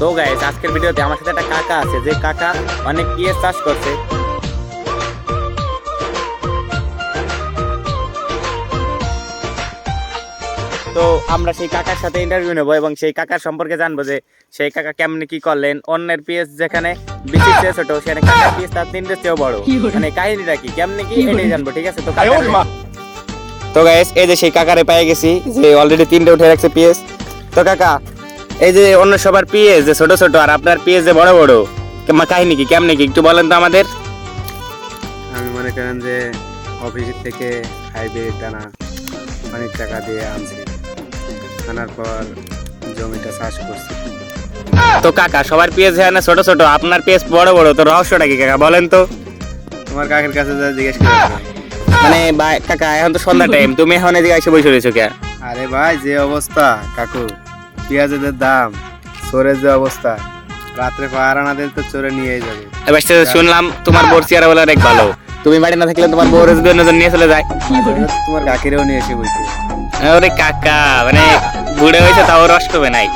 তো গাইস আজকের ভিডিওতে আমার সাথে একটা কাকা আছে যে কাকা অনেক পিএস চাষ করছে। তো আমরা সেই কাকার সাথে ইন্টারভিউ নেব এবং সেই কাকার সম্পর্কে জানব যে সেই কাকা কেমনে কি করলেন অন্যের পিএস যেখানে বিসির চেয়ে ছোট সেখানে কাকার পিএস তার তিনটে চেয়েও বড়। মানে কাহিনীটা কি? কেমনে কি এটাই জানব ঠিক আছে? তো তো গাইস এই যে সেই কাকারে পেয়ে গেছি যে অলরেডি তিনটে উঠে রাখছে পিএস তো কাকা এই যে অন্য সবার পিএস যে ছোট ছোট আর আপনার পিএস যে বড় বড় কাহিনী কি কেমনে কি একটু বলেন তো আমাদের। আমি মনে করেন যে অফিস থেকে হাইব্রিড দানা অনেক টাকা দিয়ে আনছি। আনার পর জমিটা চাষ করছি। তো কাকা সবার পিএস না ছোট ছোট আপনার পিএস বড় বড় তো রহস্যটা কি কাকা বলেন তো। তোমার কাকের কাছে যা জিজ্ঞেস করে। মানে ভাই- কাকা এখন তো সন্ধ্যা টাইম তুমি এখন এদিকে এসে বসে রয়েছো কে? আরে ভাই যে অবস্থা কাকু। পেঁয়াজের দাম চোরের যে অবস্থা রাত্রে পাহারানা দিলে তো চোরে নিয়ে যাবে। এবার শুনলাম তোমার বোর চেয়ারা বলে অনেক ভালো। তুমি বাড়ি না থাকলে তোমার বউর যদি অন্যজন নিয়ে চলে যায়। তোমার কাকিরেও নিয়ে এসে বইতে ওরে কাকা মানে বুড়ে হয়েছে তাও রস করবে নাই।